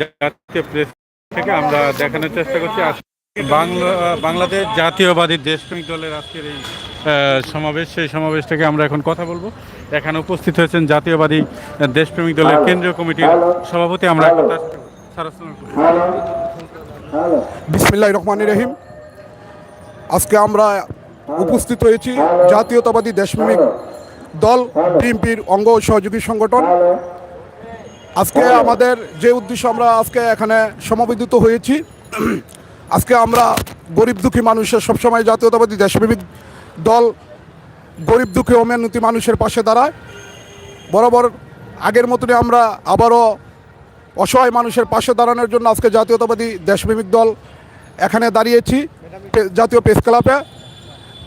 জাতীয় প্রেস থেকে আমরা দেখানোর চেষ্টা করছি। বাংলা বাংলাদেশ জাতীয়বাদী দেশপ্রেমিক দলের আজকের এই সমাবেশ সেই সমাবেশ থেকে আমরা এখন কথা বলব। এখানে উপস্থিত হয়েছেন জাতীয়বাদী দেশপ্রেমিক দলের কেন্দ্রীয় কমিটির সভাপতি আমরা এখন। বিসমিল্লাহ রহমান রহিম। আজকে আমরা উপস্থিত হয়েছি জাতীয়তাবাদী দেশপ্রেমিক দল বিএনপির অঙ্গ সহযোগী সংগঠন আজকে আমাদের যে উদ্দেশ্য আমরা আজকে এখানে সমবেদিত হয়েছি, আজকে আমরা গরিব দুঃখী মানুষের সবসময় জাতীয়তাবাদী দেশপ্রেমিক দল গরিব দুঃখী ও মেহনতি মানুষের পাশে দাঁড়ায়। বরাবর আগের মতনই আমরা আবারও অসহায় মানুষের পাশে দাঁড়ানোর জন্য আজকে জাতীয়তাবাদী দেশপ্রেমিক দল এখানে দাঁড়িয়েছি, জাতীয় প্রেস ক্লাবে।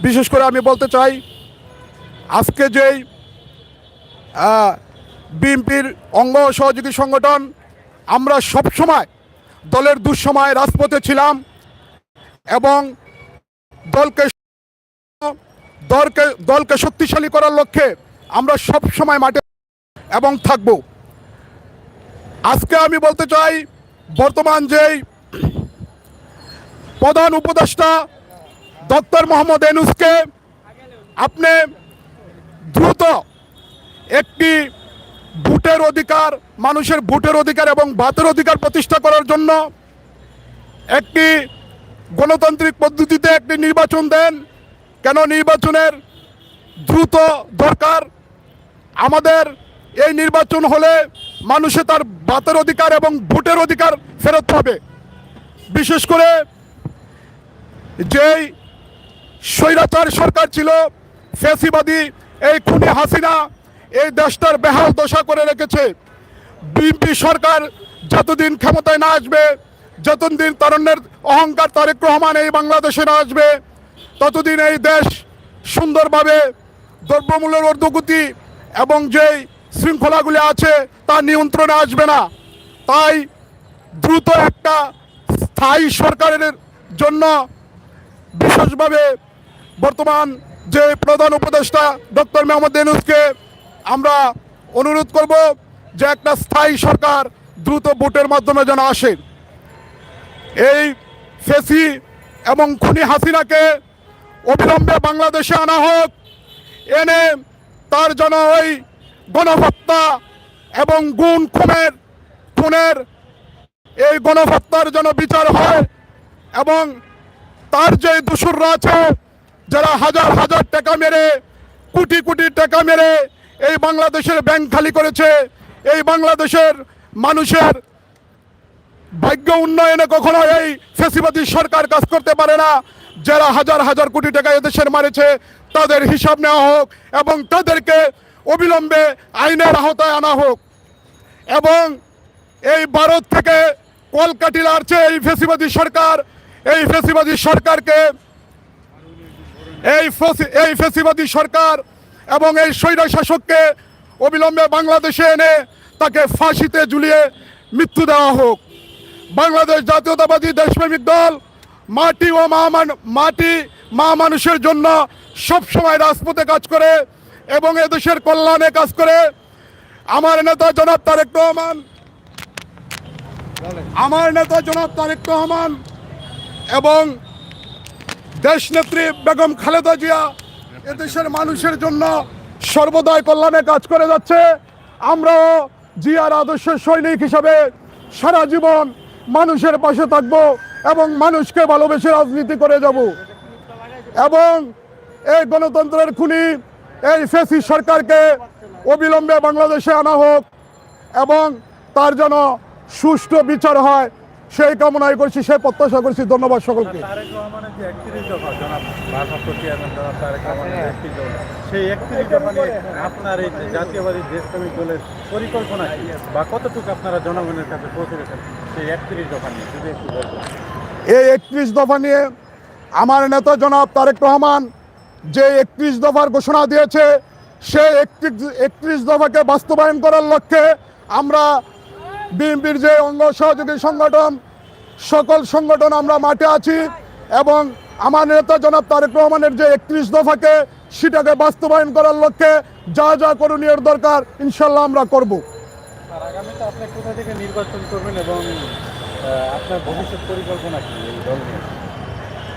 বিশেষ করে আমি বলতে চাই, আজকে যেই বিএনপির অঙ্গ সহযোগী সংগঠন, আমরা সবসময় দলের দুঃসময় রাজপথে ছিলাম এবং দলকে দলকে দলকে শক্তিশালী করার লক্ষ্যে আমরা সব সময় মাঠে এবং থাকব। আজকে আমি বলতে চাই, বর্তমান যেই প্রধান উপদেষ্টা ডক্টর মোহাম্মদ এনুসকে, আপনি দ্রুত একটি ভোটের অধিকার, মানুষের ভোটের অধিকার এবং ভাতের অধিকার প্রতিষ্ঠা করার জন্য একটি গণতান্ত্রিক পদ্ধতিতে একটি নির্বাচন দেন। কেন নির্বাচনের দ্রুত দরকার? আমাদের এই নির্বাচন হলে মানুষে তার বাতের অধিকার এবং ভোটের অধিকার ফেরত পাবে। বিশেষ করে যেই স্বৈরাচার সরকার ছিল ফেসিবাদী এই খুনি হাসিনা এই দেশটার বেহাল দশা করে রেখেছে। বিএনপি সরকার যতদিন ক্ষমতায় না আসবে, যতদিন তারণ্যের অহংকার তারেক রহমান এই বাংলাদেশে না আসবে, ততদিন এই দেশ সুন্দরভাবে দ্রব্যমূল্যের অর্ধগতি এবং যেই শৃঙ্খলাগুলি আছে তা নিয়ন্ত্রণে আসবে না। তাই দ্রুত একটা স্থায়ী সরকারের জন্য বিশেষভাবে বর্তমান যে প্রধান উপদেষ্টা ডক্টর মোহাম্মদ ইউনূসকে আমরা অনুরোধ করব যে একটা স্থায়ী সরকার দ্রুত ভোটের মাধ্যমে যেন আসে। এই ফেসি এবং খুনি হাসিনাকে অবিলম্বে বাংলাদেশে আনা হোক, এনে তার যেন ওই গণহত্যা এবং গুণ খুনের খুনের এই গণহত্যার যেন বিচার হয় এবং তার যে দোসররা আছে, যারা হাজার হাজার টাকা মেরে, কোটি কোটি টাকা মেরে এই বাংলাদেশের ব্যাংক খালি করেছে, এই বাংলাদেশের মানুষের ভাগ্য উন্নয়নে কখনো এই ফেসিবাদী সরকার কাজ করতে পারে না। যারা হাজার হাজার কোটি টাকা এদেশের মারেছে, তাদের হিসাব নেওয়া হোক এবং তাদেরকে অবিলম্বে আইনের আওতায় আনা হোক। এবং এই ভারত থেকে কলকাটি লাড়ছে এই ফেসিবাদী সরকার। এই ফেসিবাদী সরকারকে, এই এই ফেসিবাদী সরকার এবং এই স্বৈর শাসককে অবিলম্বে বাংলাদেশে এনে তাকে ফাঁসিতে ঝুলিয়ে মৃত্যু দেওয়া হোক। বাংলাদেশ জাতীয়তাবাদী দেশপ্রেমিক দল মাটি ও মা মাটি, মা মানুষের জন্য সবসময় রাজপথে কাজ করে এবং এদেশের কল্যাণে কাজ করে। আমার নেতা জনাব তারেক রহমান, আমার নেতা জনাব তারেক রহমান এবং দেশনেত্রী বেগম খালেদা জিয়া এদেশের মানুষের জন্য সর্বদাই কল্যাণে কাজ করে যাচ্ছে। আমরাও জিয়ার আদর্শ সৈনিক হিসাবে সারা জীবন মানুষের পাশে থাকব এবং মানুষকে ভালোবেসে রাজনীতি করে যাব। এবং এই গণতন্ত্রের খুনি, এই ফেসি সরকারকে অবিলম্বে বাংলাদেশে আনা হোক এবং তার যেন সুষ্ঠু বিচার হয় সেই কামনাই করছি সেই প্রত্যাশা করছি। ধন্যবাদ সকলকে। এই একত্রিশ দফা নিয়ে আমার নেতা জনাব তারেক রহমান যে একত্রিশ দফার ঘোষণা দিয়েছে সেই একত্রিশ একত্রিশ দফাকে বাস্তবায়ন করার লক্ষ্যে আমরা বিএনপির যে অঙ্গ সহযোগী সংগঠন সকল সংগঠন আমরা মাঠে আছি এবং আমার নেতা জনাব তারেক রহমানের যে একত্রিশ দফাকে সেটাকে বাস্তবায়ন করার লক্ষ্যে যা যা করণীয় দরকার ইনশাল্লাহ আমরা করব।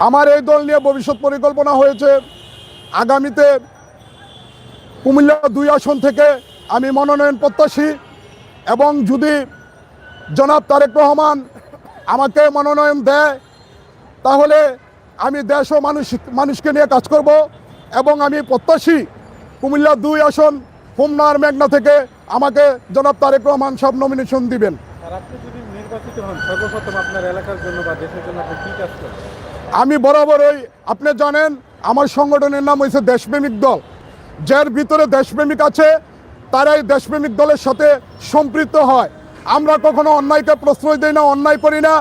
আমার এই দল নিয়ে ভবিষ্যৎ পরিকল্পনা হয়েছে। আগামীতে কুমিল্লা দুই আসন থেকে আমি মনোনয়ন প্রত্যাশী এবং যদি জনাব তারেক রহমান আমাকে মনোনয়ন দেয় তাহলে আমি দেশ ও মানুষ মানুষকে নিয়ে কাজ করব এবং আমি প্রত্যাশী কুমিল্লা দুই আসন হোমনার মেঘনা থেকে আমাকে জনাব তারেক রহমান সব নমিনেশন দিবেন। আমি বরাবরই আপনি জানেন আমার সংগঠনের নাম হয়েছে দেশপ্রেমিক দল। যার ভিতরে দেশপ্রেমিক আছে তারাই দেশপ্রেমিক দলের সাথে সম্পৃক্ত হয়। আমরা কখনো অন্যায়কে প্রশ্রয় দিই না অন্যায় করি না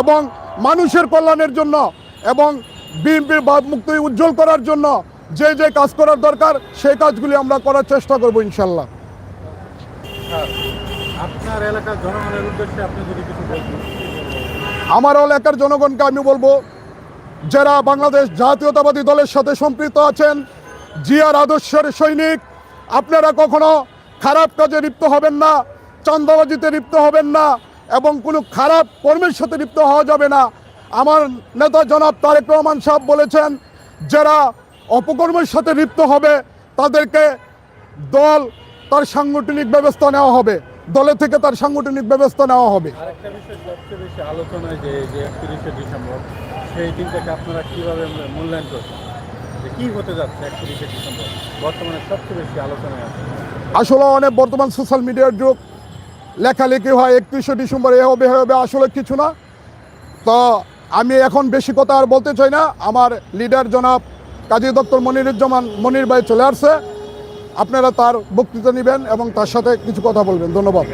এবং মানুষের কল্যাণের জন্য এবং বিএনপির মুক্তি উজ্জ্বল করার জন্য যে যে কাজ করার দরকার সেই কাজগুলি আমরা করার চেষ্টা করব ইনশাল্লাহ। আপনার এলাকার জনগণের উদ্দেশ্যে আপনি যদি কিছু আমার এলাকার জনগণকে আমি বলব যারা বাংলাদেশ জাতীয়তাবাদী দলের সাথে সম্পৃক্ত আছেন জিয়ার আদর্শের সৈনিক আপনারা কখনো খারাপ কাজে লিপ্ত হবেন না। চান্দাবাজিতে লিপ্ত হবেন না এবং কোনো খারাপ কর্মের সাথে লিপ্ত হওয়া যাবে না। আমার নেতা জনাব তারেক রহমান সাহেব বলেছেন যারা অপকর্মের সাথে লিপ্ত হবে তাদেরকে দল তার সাংগঠনিক ব্যবস্থা নেওয়া হবে। দলে থেকে তার সাংগঠনিক ব্যবস্থা নেওয়া হবে। আসলে অনেক বর্তমান সোশ্যাল মিডিয়ার যুগ লেখালেখি হয় একত্রিশে ডিসেম্বর, এ হবে হবে, আসলে কিছু না। তো আমি এখন বেশি কথা আর বলতে চাই না। আমার লিডার জনাব কাজী দপ্তর মনিরুজ্জামান মনির ভাই চলে আসছে। আপনারা তার বক্তৃতা নেবেন এবং তার সাথে কিছু কথা বলবেন। ধন্যবাদ।